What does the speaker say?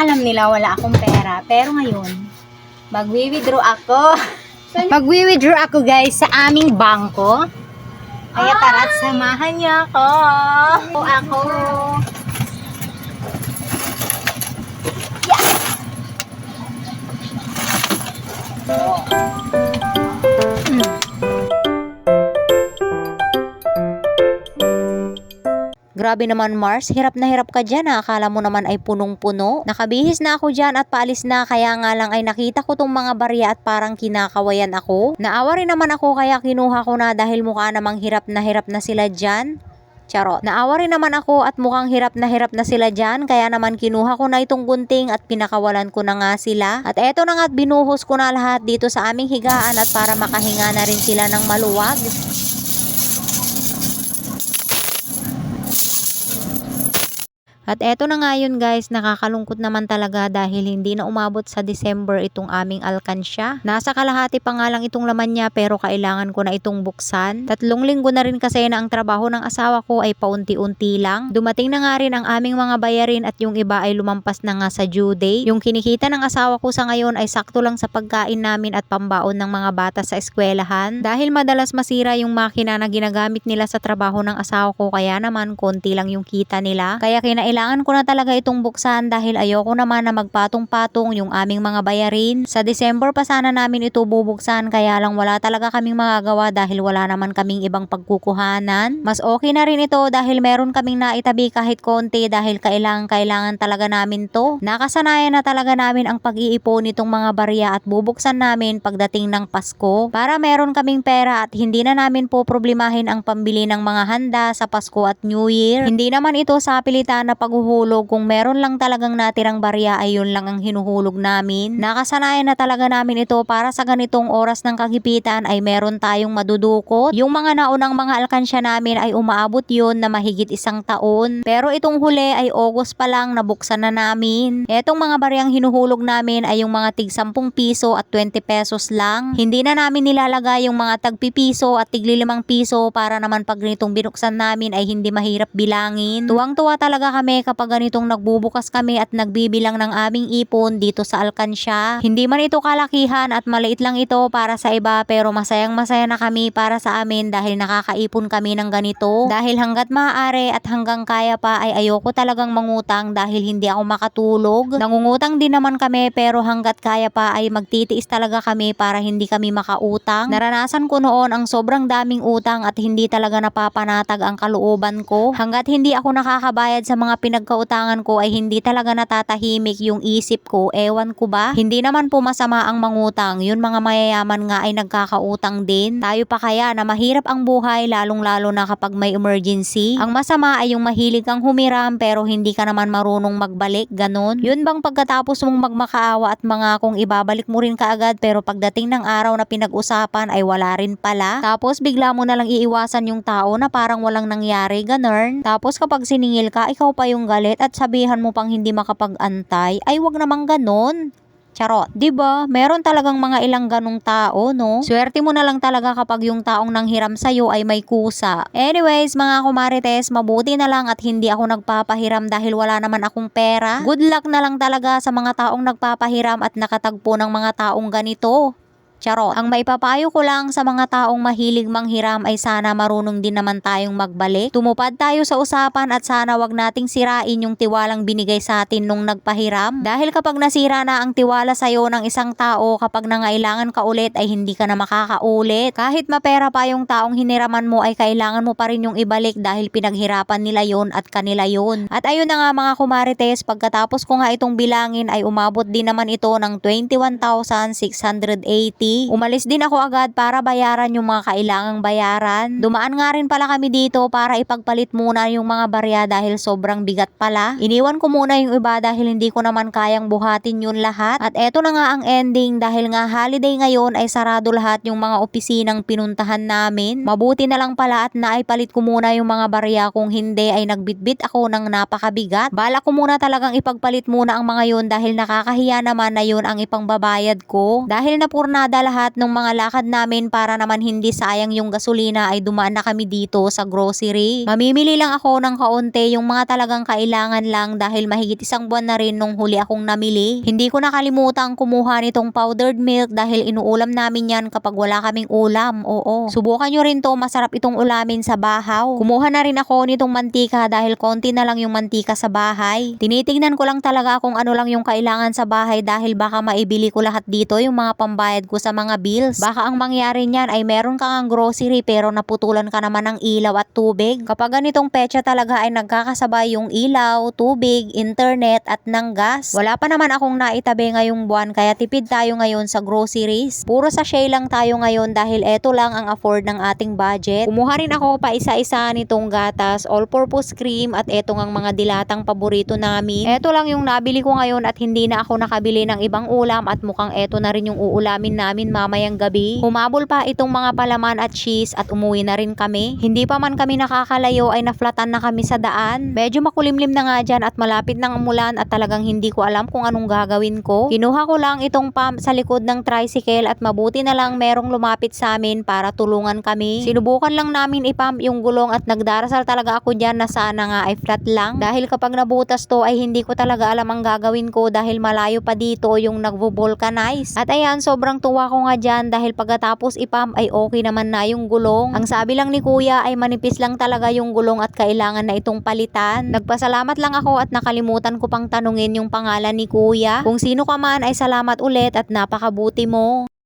alam nila wala akong pera. Pero ngayon, magwi-withdraw ako. magwi-withdraw ako guys sa aming bangko. Kaya tara at samahan niyo ako. Ako. Grabe naman Mars, hirap na hirap ka dyan ha. Akala mo naman ay punong-puno. Nakabihis na ako dyan at paalis na kaya nga lang ay nakita ko tong mga barya at parang kinakawayan ako. Naawa rin naman ako kaya kinuha ko na dahil mukha namang hirap na hirap na sila dyan. Charot. Naawa rin naman ako at mukhang hirap na hirap na sila dyan kaya naman kinuha ko na itong gunting at pinakawalan ko na nga sila. At eto na nga at binuhos ko na lahat dito sa aming higaan at para makahinga na rin sila ng maluwag. At eto na nga yun guys, nakakalungkot naman talaga dahil hindi na umabot sa December itong aming alkansya. Nasa kalahati pa nga lang itong laman niya pero kailangan ko na itong buksan. Tatlong linggo na rin kasi na ang trabaho ng asawa ko ay paunti-unti lang. Dumating na nga rin ang aming mga bayarin at yung iba ay lumampas na nga sa due date. Yung kinikita ng asawa ko sa ngayon ay sakto lang sa pagkain namin at pambaon ng mga bata sa eskwelahan. Dahil madalas masira yung makina na ginagamit nila sa trabaho ng asawa ko kaya naman konti lang yung kita nila. Kaya kinailangan ko na talaga itong buksan dahil ayoko naman na magpatong-patong yung aming mga bayarin. Sa December pa sana namin ito bubuksan kaya lang wala talaga kaming magagawa dahil wala naman kaming ibang pagkukuhanan. Mas okay na rin ito dahil meron kaming naitabi kahit konti dahil kailangan-kailangan talaga namin to. Nakasanayan na talaga namin ang pag-iipon nitong mga barya at bubuksan namin pagdating ng Pasko para meron kaming pera at hindi na namin po problemahin ang pambili ng mga handa sa Pasko at New Year. Hindi naman ito sa pilitan na paghuhulog kung meron lang talagang natirang barya ay yun lang ang hinuhulog namin. Nakasanayan na talaga namin ito para sa ganitong oras ng kagipitan ay meron tayong madudukot. Yung mga naunang mga alkansya namin ay umaabot yun na mahigit isang taon. Pero itong huli ay August pa lang nabuksan na namin. Etong mga baryang hinuhulog namin ay yung mga tig 10 piso at 20 pesos lang. Hindi na namin nilalagay yung mga tagpipiso at tigli 5 piso para naman pag ganitong binuksan namin ay hindi mahirap bilangin. Tuwang-tuwa talaga kami kapag ganitong nagbubukas kami at nagbibilang ng aming ipon dito sa Alkansya. Hindi man ito kalakihan at maliit lang ito para sa iba pero masayang masaya na kami para sa amin dahil nakakaipon kami ng ganito. Dahil hanggat maaari at hanggang kaya pa ay ayoko talagang mangutang dahil hindi ako makatulog. Nangungutang din naman kami pero hanggat kaya pa ay magtitiis talaga kami para hindi kami makautang. Naranasan ko noon ang sobrang daming utang at hindi talaga napapanatag ang kalooban ko. Hanggat hindi ako nakakabayad sa mga pinagkautangan ko ay hindi talaga natatahimik yung isip ko. Ewan ko ba? Hindi naman po masama ang mangutang. Yun mga mayayaman nga ay nagkakautang din. Tayo pa kaya na mahirap ang buhay lalong lalo na kapag may emergency. Ang masama ay yung mahilig kang humiram pero hindi ka naman marunong magbalik. Ganon. Yun bang pagkatapos mong magmakaawa at mga kung ibabalik mo rin kaagad pero pagdating ng araw na pinag-usapan ay wala rin pala. Tapos bigla mo na lang iiwasan yung tao na parang walang nangyari. Ganon. Tapos kapag siningil ka, ikaw pa yung galit at sabihan mo pang hindi makapag-antay, ay wag namang ganon. Charot. 'Di ba? Meron talagang mga ilang ganong tao, no? Swerte mo na lang talaga kapag yung taong nanghiram sa ay may kusa. Anyways, mga kumarites, mabuti na lang at hindi ako nagpapahiram dahil wala naman akong pera. Good luck na lang talaga sa mga taong nagpapahiram at nakatagpo ng mga taong ganito. Charot. Ang maipapayo ko lang sa mga taong mahilig manghiram ay sana marunong din naman tayong magbalik. Tumupad tayo sa usapan at sana wag nating sirain yung tiwalang binigay sa atin nung nagpahiram. Dahil kapag nasira na ang tiwala sa'yo ng isang tao, kapag nangailangan ka ulit ay hindi ka na makakaulit. Kahit mapera pa yung taong hiniraman mo ay kailangan mo pa rin yung ibalik dahil pinaghirapan nila yon at kanila yon. At ayun na nga mga kumarites, pagkatapos ko nga itong bilangin ay umabot din naman ito ng 21,680. Umalis din ako agad para bayaran yung mga kailangang bayaran. Dumaan nga rin pala kami dito para ipagpalit muna yung mga barya dahil sobrang bigat pala. Iniwan ko muna yung iba dahil hindi ko naman kayang buhatin yun lahat. At eto na nga ang ending dahil nga holiday ngayon ay sarado lahat yung mga opisinang pinuntahan namin. Mabuti na lang pala at naipalit ko muna yung mga barya kung hindi ay nagbitbit ako ng napakabigat. Bala ko muna talagang ipagpalit muna ang mga yun dahil nakakahiya naman na yun ang ipangbabayad ko. Dahil napurnada lahat ng mga lakad namin para naman hindi sayang yung gasolina ay dumaan na kami dito sa grocery. Mamimili lang ako ng kaunti yung mga talagang kailangan lang dahil mahigit isang buwan na rin nung huli akong namili. Hindi ko nakalimutan kumuha nitong powdered milk dahil inuulam namin yan kapag wala kaming ulam. Oo. Subukan nyo rin to, masarap itong ulamin sa bahaw. Kumuha na rin ako nitong mantika dahil konti na lang yung mantika sa bahay. Tinitingnan ko lang talaga kung ano lang yung kailangan sa bahay dahil baka maibili ko lahat dito yung mga pambayad ko sa mga bills. Baka ang mangyari niyan ay meron kang ang grocery pero naputulan ka naman ng ilaw at tubig. Kapag ganitong petsa talaga ay nagkakasabay yung ilaw, tubig, internet at ng gas. Wala pa naman akong naitabi ngayong buwan kaya tipid tayo ngayon sa groceries. Puro sa Shea lang tayo ngayon dahil eto lang ang afford ng ating budget. Kumuha rin ako pa isa-isa nitong gatas, all-purpose cream at eto ang mga dilatang paborito namin. Eto lang yung nabili ko ngayon at hindi na ako nakabili ng ibang ulam at mukhang eto na rin yung uulamin namin mamayang gabi. Humabol pa itong mga palaman at cheese at umuwi na rin kami. Hindi pa man kami nakakalayo ay naflatan na kami sa daan. Medyo makulimlim na nga dyan at malapit ng umulan at talagang hindi ko alam kung anong gagawin ko. Kinuha ko lang itong pump sa likod ng tricycle at mabuti na lang merong lumapit sa amin para tulungan kami. Sinubukan lang namin ipump yung gulong at nagdarasal talaga ako dyan na sana nga ay flat lang. Dahil kapag nabutas to ay hindi ko talaga alam ang gagawin ko dahil malayo pa dito yung nagvo-vulcanize. At ayan, sobrang tuwa ko nga dyan dahil pagkatapos ipump ay okay naman na yung gulong. Ang sabi lang ni kuya ay manipis lang talaga yung gulong at kailangan na itong palitan. Nagpasalamat lang ako at nakalimutan ko pang tanungin yung pangalan ni kuya. Kung sino ka man ay salamat ulit at napakabuti mo.